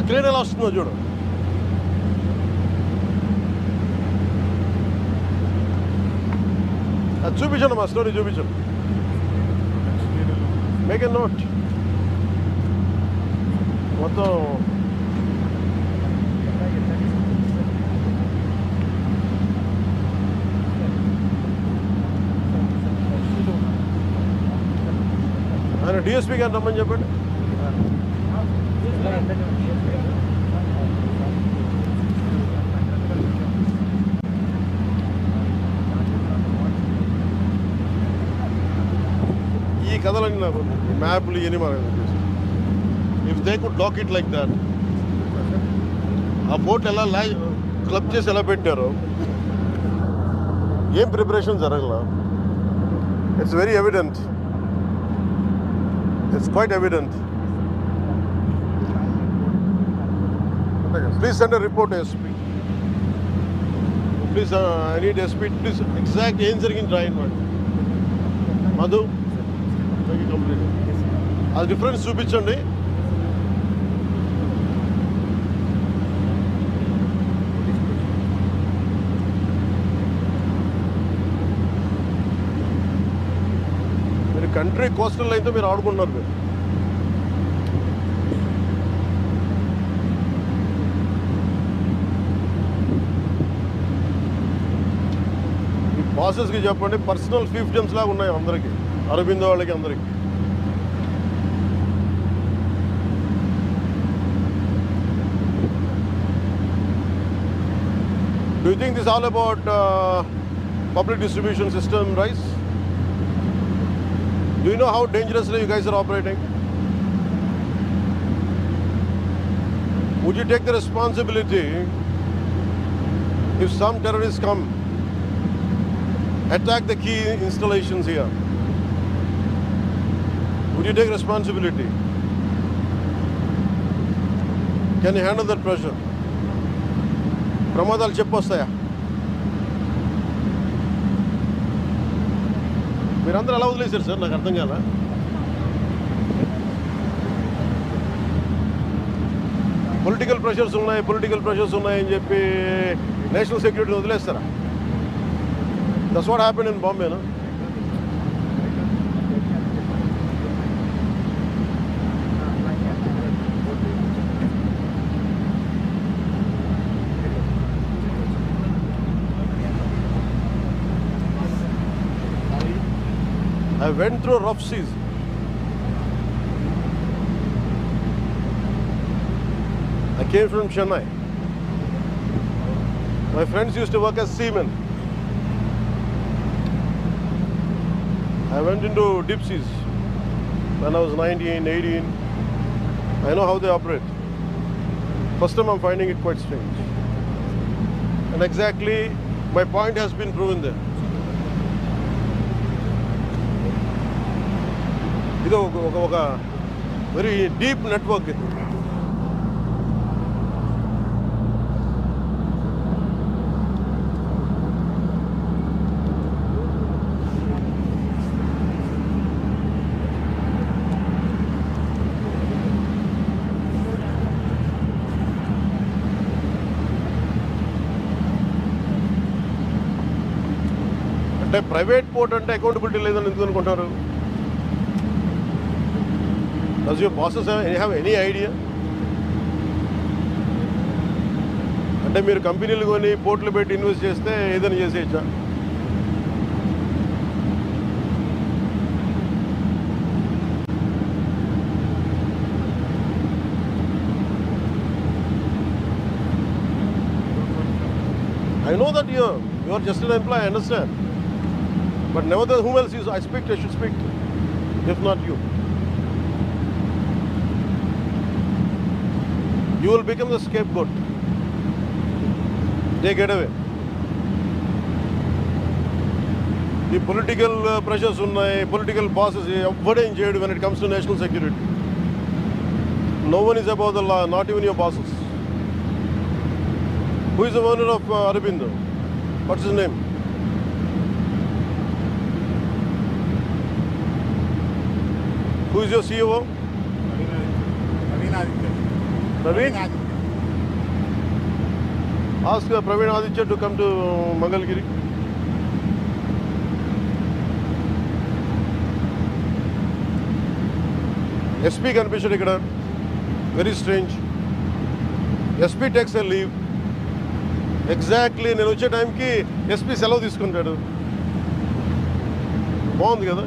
ఆ క్లీన్ ఎలా వస్తుందో చూడు. అది చూపించండి మా స్టోరీ చూపించండి. మేక్ ఎ నోట్ మొత్తం ఆయన డిఎస్పీ గారు రమ్మని చెప్పండి. ఈ నాకు మ్యాప్లు ఇవన్నీ మనకు if they could lock it like that ఆ బోట్ ఎలా లా క్లబ్ చేసి ఎలా పెట్టారు? ఏం ప్రిపరేషన్ జరగల? It's very evident it's quite evident please send report SP please I need SP please exact ఏం జరిగింది రాయండి మధు కంప్లీట్ అది డిఫరెన్స్ చూపించండి. మీరు కంట్రీ కోస్టల్ అయితే మీరు ఆడుకుంటున్నారు మీరు. ఈ బాసెస్కి చెప్పండి పర్సనల్ ఫీఫ్టమ్స్ లాగా ఉన్నాయి అందరికీ. అరవిందో వాళ్ళకి అందరికీ Do you think this is all about uh, public distribution system rise? Do you know how dangerously you guys are operating? Would you take the responsibility if some terrorists come, attack the key installations here? Would you take responsibility? Can you handle that pressure? ప్రమాదాలు చెప్పొస్తాయా మీరందరూ అలా వదిలేశారు sir నాకు అర్థం కాదా political pressures ఉన్నాయి political pressures ఉన్నాయని చెప్పి నేషనల్ సెక్యూరిటీని వదిలేస్తారా దస్ వాట్ హ్యాపెన్ ఇన్ బాంబేనా I went through rough seas. I came from Chennai. My friends used to work as seamen. I went into deep seas when I was 19, 18. I know how they operate. First time I'm finding it quite strange. And exactly my point has been proven there. ఇది ఒక ఒక ఒక very deep network ఇది. అంటే private port అంటే accountability లేదని ఎందుకు అనుకుంటారు? Does your bosses have any idea అంటే మీరు కంపెనీలు కొని పోర్ట్లు పెట్టి ఇన్వెస్ట్ చేస్తే ఏదైనా చేసేయచ్చా I know that you are, you are just an employee, I understand. But nevertheless, whom else is I speak to, I should speak to, if not you. You will become the scapegoat. They get away. ఈ political pressures ఉన్నాయి political bosses ఎవ్వడేం చేయడు when it comes to national security no one is about the law not even your bosses who is the owner of Aurobindo what's his name who is your CEO Praveen? Ask Praveen Aditya to come to Mangalagiri SP కనిపించాడు ఇక్కడ. Very strange SP takes a leave exactly నేను వచ్చే టైంకి SP సెలవు తీసుకుంటాడు. బాగుంది కదా?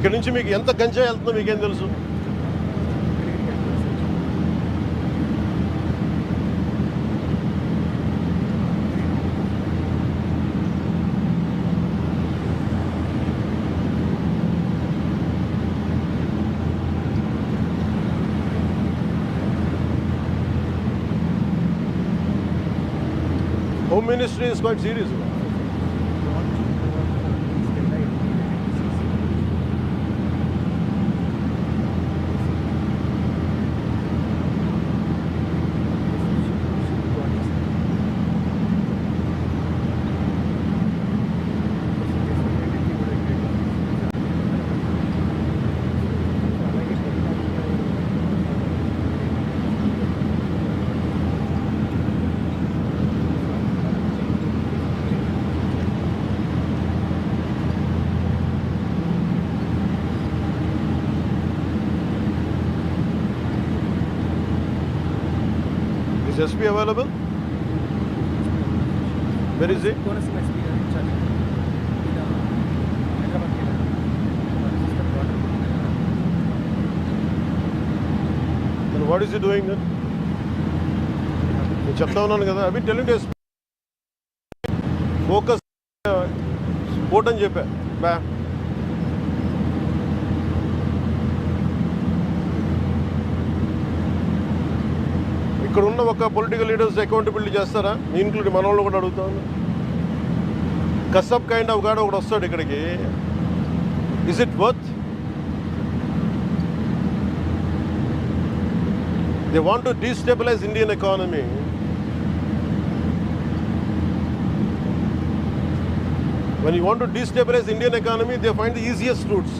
ఇక్కడ నుంచి మీకు ఎంత గంజాయి వెళ్తుందో మీకేం తెలుసు? Home ministry is quite serious is SP available where is what is he doing నేను చెప్తా ఉన్నాను కదా. అవి టెలింగ్ ఫోకస్ స్పోర్ట్ అని చెప్పా. బ్యా ఇక్కడ ఉన్న ఒక పొలిటికల్ లీడర్స్ అకౌంటబిలిటీ చేస్తారా? ఇంక్లూడింగ్ మన వాళ్ళు కూడా అడుగుతాను కసప్ కైండ్ ఆఫ్ గాడ్ ఒకటి వస్తాడు ఇక్కడికి. Is it worth they want to destabilise Indian economy when you want to destabilise Indian economy they find the easiest routes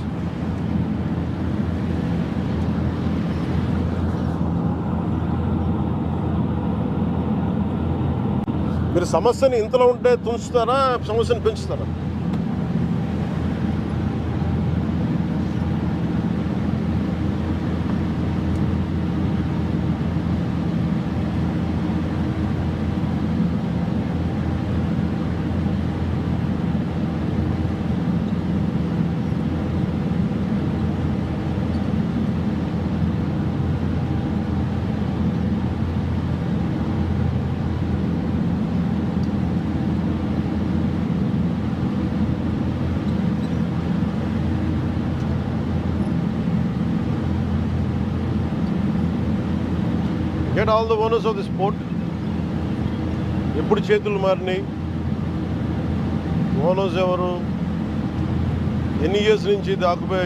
మీరు సమస్యని ఇంతలో ఉంటే తుంచుతారా సమస్యను పెంచుతారా? Get all the owners of the sport ఎప్పుడు చేతులు మారినాయి? ఓనర్స్ ఎవరు? ఎన్ని ఇయర్స్ నుంచి ఇది ఆక్యుపై